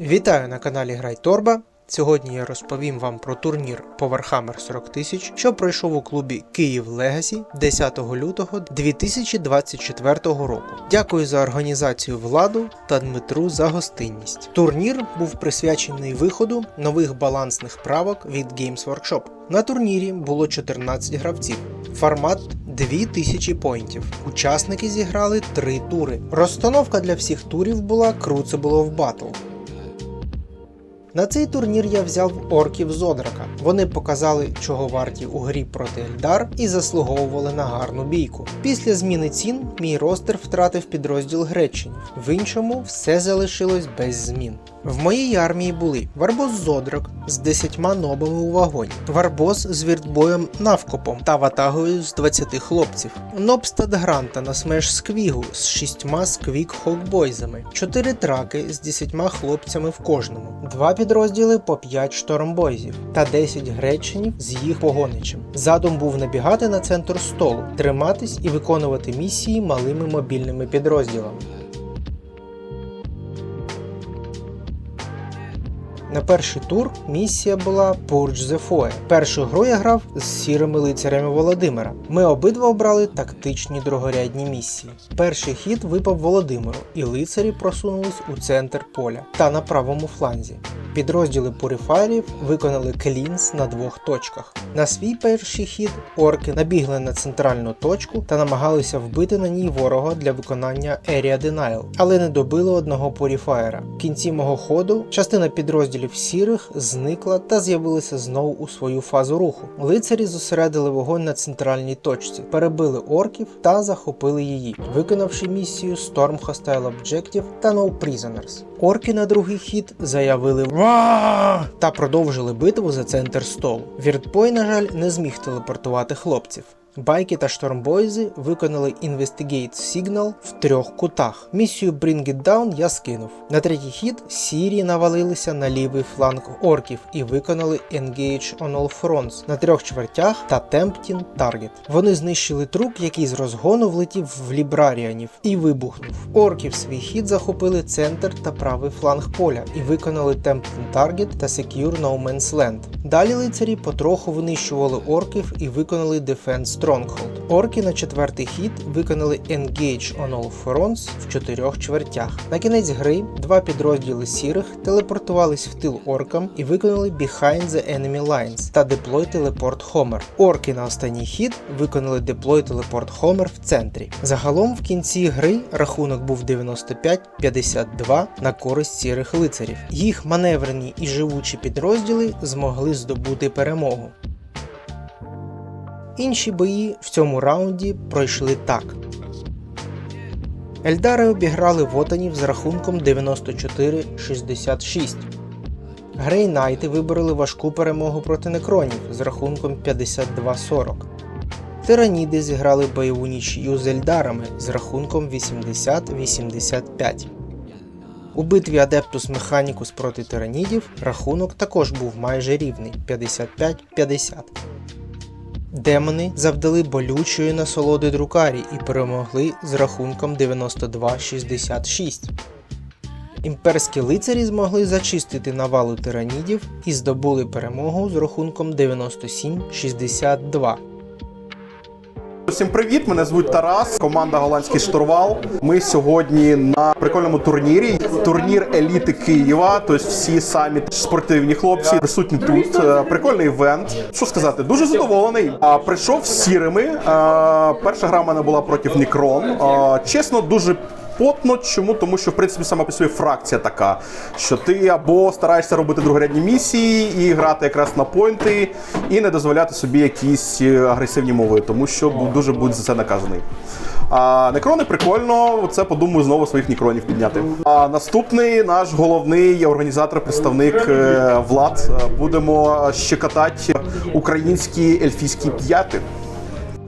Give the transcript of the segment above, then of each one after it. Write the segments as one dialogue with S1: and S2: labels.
S1: Вітаю на каналі Грай Торба. Сьогодні я розповім вам про турнір по Warhammer 40 тисяч, що пройшов у клубі Київ Легасі 10 лютого 2024 року. Дякую за організацію владу та Дмитру за гостинність. Турнір був присвячений виходу нових балансних правок від Games Workshop. На турнірі було 14 гравців. Формат 2000 поінтів. Учасники зіграли 3 тури. Розстановка для всіх турів була Crucible of Battle. На цей турнір я взяв орків Зодрака. Вони показали, чого варті у грі проти Ельдар і заслуговували на гарну бійку. Після зміни цін мій ростер втратив підрозділ Греченів. В іншому все залишилось без змін. В моїй армії були Варбос Зодрак з 10 нобами у вагоні, Варбос з віртбоєм навкопом та ватагою з 20 хлопців, Ноб Стадгранта на смеш сквігу з 6 сквік хокбойзами, 4 траки з 10 хлопцями в кожному, 2 підрозділи по 5 штормбойзів та 10 греченів з їх погоничем. Задум був набігати на центр столу, триматись і виконувати місії малими мобільними підрозділами. На перший тур місія була Purge the Foe. Першу гру я грав з сірими лицарями Володимира. Ми обидва обрали тактичні другорядні місії. Перший хід випав Володимиру, і лицарі просунулись у центр поля та на правому фланзі. Підрозділи пурифайрів виконали клінс на двох точках. На свій перший хід орки набігли на центральну точку та намагалися вбити на ній ворога для виконання Area Denial, але не добили одного пуріфаєра. В кінці мого ходу частина підрозділів сірих зникла та з'явилися знову у свою фазу руху. Лицарі зосередили вогонь на центральній точці, перебили орків та захопили її, виконавши місію Storm Hostile Objective та No Prisoners. Орки на другий хід заявили «Ва!» та продовжили битву за центр столу. Віртбой, на жаль, не зміг телепортувати хлопців. Байки та штормбойзи виконали Investigate Signal в трьох кутах. Місію Bring It Down я скинув. На третій хід сірі навалилися на лівий фланг орків і виконали Engage on All Fronts на трьох чвертях та Tempting Target. Вони знищили трук, який з розгону влетів в лібраріанів і вибухнув. Орки в свій хід захопили центр та правий фланг поля і виконали Tempting Target та Secure No Man's Land. Далі лицарі потроху винищували орків і виконали Defense Stronghold. Орки на четвертий хід виконали Engage on All Fronts в чотирьох чвертях. На кінець гри два підрозділи сірих телепортувались в тил оркам і виконали Behind the Enemy Lines та Deploy Teleport Homer. Орки на останній хід виконали Deploy Teleport Homer в центрі. Загалом в кінці гри рахунок був 95-52 на користь сірих лицарів. Їх маневрені і живучі підрозділи змогли здобути перемогу. Інші бої в цьому раунді пройшли так. Ельдари обіграли Вотанів з рахунком 94-66. Грей Найти вибороли важку перемогу проти некронів з рахунком 52-40. Тираніди зіграли бойову нічию з Ельдарами з рахунком 80-85. У битві Адептус Механікус проти тиранідів рахунок також був майже рівний 55-50. Демони завдали болючої насолоди друкарі і перемогли з рахунком 92-66. Імперські лицарі змогли зачистити навалу тиранідів і здобули перемогу з рахунком 97-62.
S2: Всім привіт! Мене звуть Тарас, команда Голландський штурвал. Ми сьогодні на прикольному турнірі. Турнір еліти Києва. Тобто всі самі спортивні хлопці присутні тут. Е, Прикольний івент. Що сказати, дуже задоволений. А прийшов сірими. Е, Перша гра в мене була проти Нікрон. Е, Чесно, дуже. Потно, чому? Тому що в принципі сама по собі фракція така, що ти або стараєшся робити другорядні місії і грати якраз на пойнти, і не дозволяти собі якісь е, агресивні мови, тому що дуже будь за це наказаний. А некрони прикольно, це подумаю знову своїх некронів підняти. А наступний наш головний організатор, представник е, влад. Будемо щекотати українські ельфійські п'яти.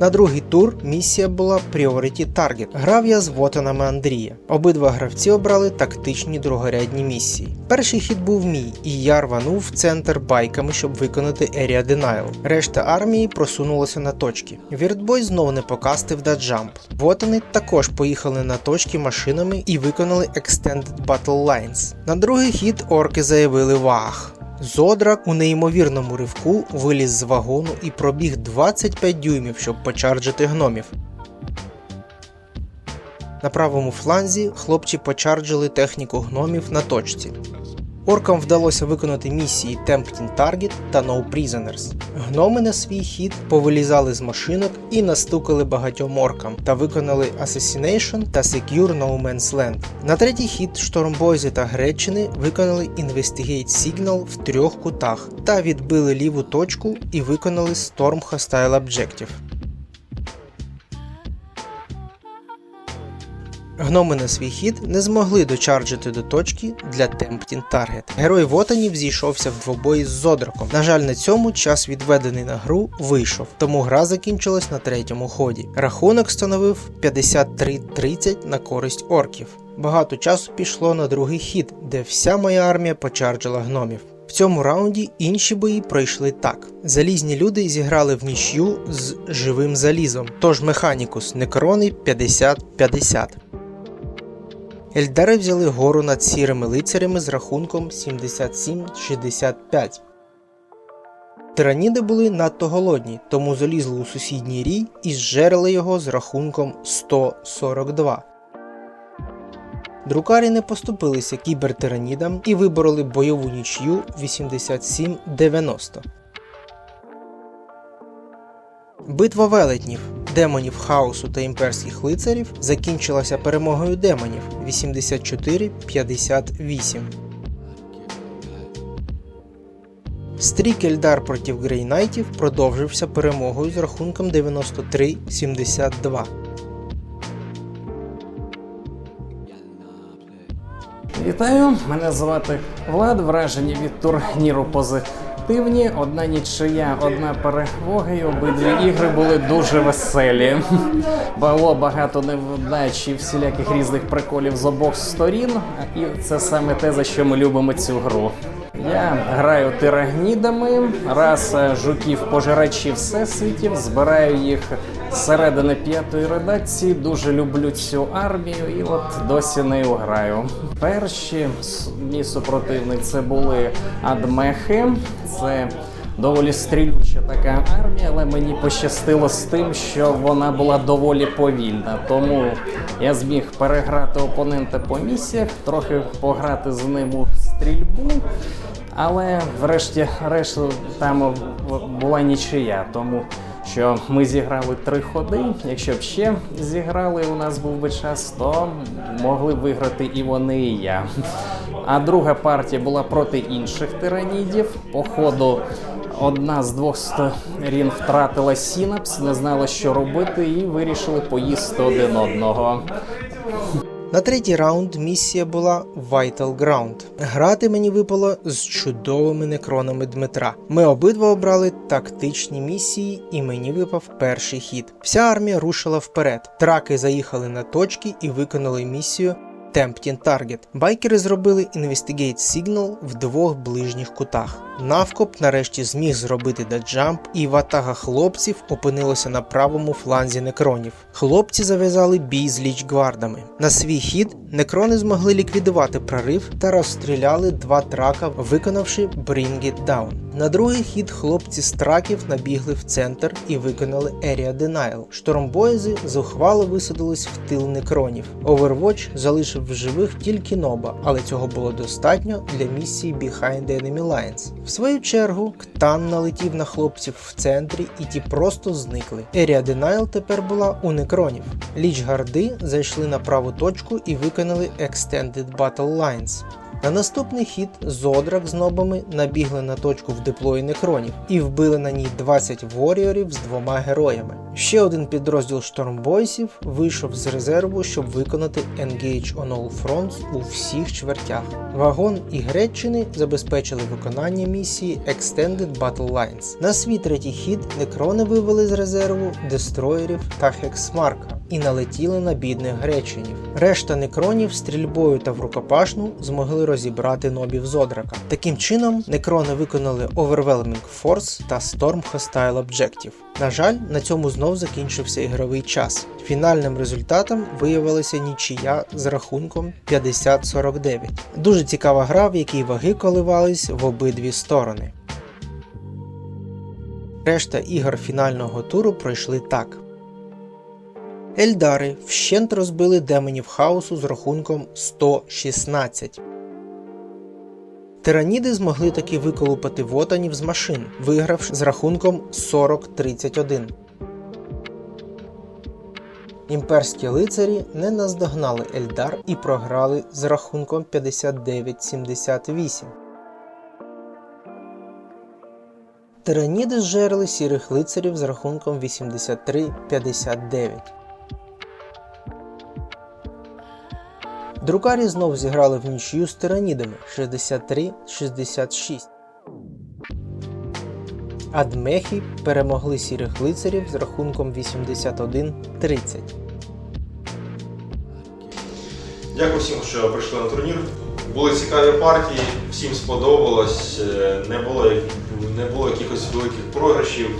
S1: На другий тур місія була Priority Target. Грав я з вотанами Андрія. Обидва гравці обрали тактичні другорядні місії. Перший хід був мій, і я рванув в центр байками, щоб виконати Area Denial. Решта армії просунулася на точки. Віртбой знов не покастив даджамп. Вотани також поїхали на точки машинами і виконали Extended Battle Lines. На другий хід орки заявили вах. Зодрак у неймовірному ривку виліз з вагону і пробіг 25 дюймів, щоб почарджити гномів. На правому фланзі хлопці почарджили техніку гномів на точці. Оркам вдалося виконати місії Tempting Target та No Prisoners. Гноми на свій хід повилізали з машинок і настукали багатьом оркам та виконали Assassination та Secure No Man's Land. На третій хід штормбойзи та Греччини виконали Investigate Signal в трьох кутах та відбили ліву точку і виконали Storm Hostile Objective. Гноми на свій хід не змогли дочарджити до точки для Tempting Target. Герой Вотанів зійшовся в двобої з Зодраком. На жаль, на цьому час відведений на гру вийшов, тому гра закінчилась на третьому ході. Рахунок становив 53-30 на користь орків. Багато часу пішло на другий хід, де вся моя армія почарджила гномів. В цьому раунді інші бої пройшли так: залізні люди зіграли в нічю з живим залізом, тож механікус некрони 50-50. Ельдари взяли гору над сірими лицарями з рахунком 77-65. Тираніди були надто голодні, тому залізли у сусідній рій і зжерли його з рахунком 142. Друкарі не поступилися кібертиранідам і вибороли бойову нічю 87-90. Битва велетнів, демонів хаосу та імперських лицарів закінчилася перемогою демонів 84-58. Стрік Ельдар проти Грейнайтів продовжився перемогою з рахунком 93-72.
S3: Вітаю, мене звати Влад. Враження від турніру позитивні. Одна нічия, одна перемога, і обидві ігри були дуже веселі. Було багато невдач і всіляких різних приколів з обох сторін. І це саме те, за що ми любимо цю гру. Я граю тирагнідами, раса жуків пожирачів всесвітів, збираю їх середини п'ятої редакції. Дуже люблю цю армію і от досі нею граю. Перші мій супротивник це були адмехи. Це доволі стрілюча така армія, але мені пощастило з тим, що вона була доволі повільна. Тому я зміг переграти опонента по місіях, трохи пограти з ним у стрільбу. Але врешті решт там була нічия, тому що ми зіграли три ходи. Якщо б ще зіграли, у нас був би час, то могли б виграти і вони, і я. А друга партія була проти інших тиранідів. По ходу одна з двох сторін втратила сінапс, не знала, що робити, і вирішили поїсти один одного.
S1: На третій раунд місія була Vital Ground. Грати мені випало з чудовими некронами Дмитра. Ми обидва обрали тактичні місії, і мені випав перший хід. Вся армія рушила вперед. Траки заїхали на точки і виконали місію Tempting Target. Байкери зробили Investigate Signal в двох ближніх кутах. Навкоп нарешті зміг зробити даджамп, і ватага хлопців опинилася на правому фланзі некронів. Хлопці зав'язали бій з лічгвардами. На свій хід некрони змогли ліквідувати прорив та розстріляли два трака, виконавши Bring It Down. На другий хід хлопці з траків набігли в центр і виконали Area Denial. Штормбоєзи зухвало висадились в тил некронів. Overwatch залишив в живих тільки Ноба, але цього було достатньо для місії Behind Enemy Lines. В свою чергу, Ктан налетів на хлопців в центрі і ті просто зникли. Ерія Денайл тепер була у некронів. Лічгарди зайшли на праву точку і виконали Extended Battle Lines. На наступний хід Зодрак з нобами набігли на точку в деплої некронів і вбили на ній 20 воріорів з двома героями. Ще один підрозділ штормбойсів вийшов з резерву, щоб виконати Engage on All Fronts у всіх чвертях. Вагон і Греччини забезпечили виконання місії Extended Battle Lines. На свій третій хід некрони вивели з резерву дестроєрів та Хексмарка і налетіли на бідних гречинів. Решта некронів стрільбою та в рукопашну змогли розібрати нобів Зодрака. Таким чином, некрони виконали Overwhelming Force та Storm Hostile Objective. На жаль, на цьому знов закінчився ігровий час. Фінальним результатом виявилася нічия з рахунком 50-49. Дуже цікава гра, в якій ваги коливались в обидві сторони. Решта ігор фінального туру пройшли так. Ельдари вщент розбили демонів хаосу з рахунком 116. Тираніди змогли таки виколупати вотанів з машин, вигравши з рахунком 40-31. Імперські лицарі не наздогнали Ельдар і програли з рахунком 59-78. Тираніди зжерли сірих лицарів з рахунком 83-59. Друкарі знов зіграли в нічию з тиранідами 63-66. Адмехи перемогли сірих лицарів з рахунком 81-30.
S4: Дякую всім, що прийшли на турнір. Були цікаві партії, всім сподобалось. Е, Не було, не було якихось великих програшів,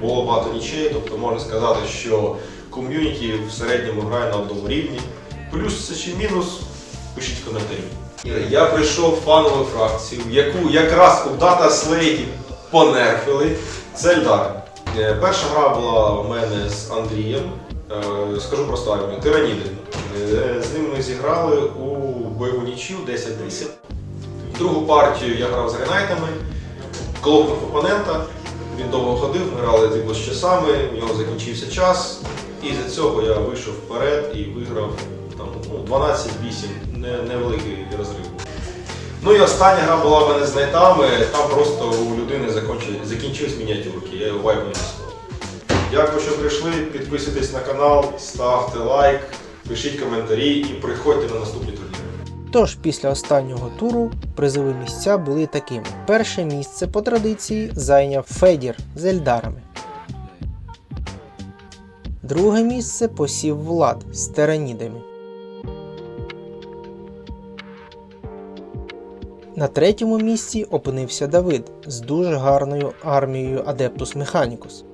S4: було багато нічей. Тобто можна сказати, що ком'юніті в середньому грає на одному рівні. Плюс це чи мінус, пишіть в коментарі. Я прийшов в фанову фракцію, яку якраз у дата слейті понерфили. Це Ельдар. Е, Перша гра була у мене з Андрієм. Е, Скажу просто армію. Тираніди. Е, З ним ми зіграли у бойову нічю 10-10. Другу партію я грав з гренайтами, колопнув опонента. Він довго ходив, ми грали типу, з часами, у нього закінчився час. І за цього я вийшов вперед і виграв там, ну, 12-8, не, невеликий розрив. Ну і остання гра була в мене з найтами, там просто у людини закінчились, мініатюрки, я його вайп не дістав. Дякую, що прийшли. Підписуйтесь на канал, ставте лайк, пишіть коментарі і приходьте на наступні турніри.
S1: Тож після останнього туру призові місця були такими: перше місце по традиції зайняв Федір з Ельдарами. Друге місце посів Влад з Теранідами. На третьому місці опинився Давид з дуже гарною армією Адептус Механікус.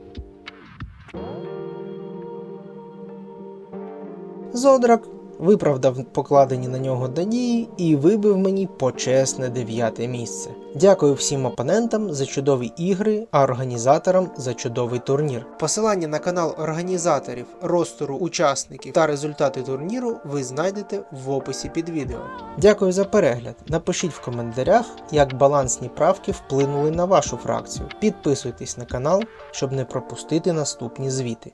S1: Зодрак виправдав покладені на нього надії і вибив мені почесне дев'яте місце. Дякую всім опонентам за чудові ігри, а організаторам за чудовий турнір. Посилання на канал організаторів, ростеру учасників та результати турніру ви знайдете в описі під відео. Дякую за перегляд. Напишіть в коментарях, як балансні правки вплинули на вашу фракцію. Підписуйтесь на канал, щоб не пропустити наступні звіти.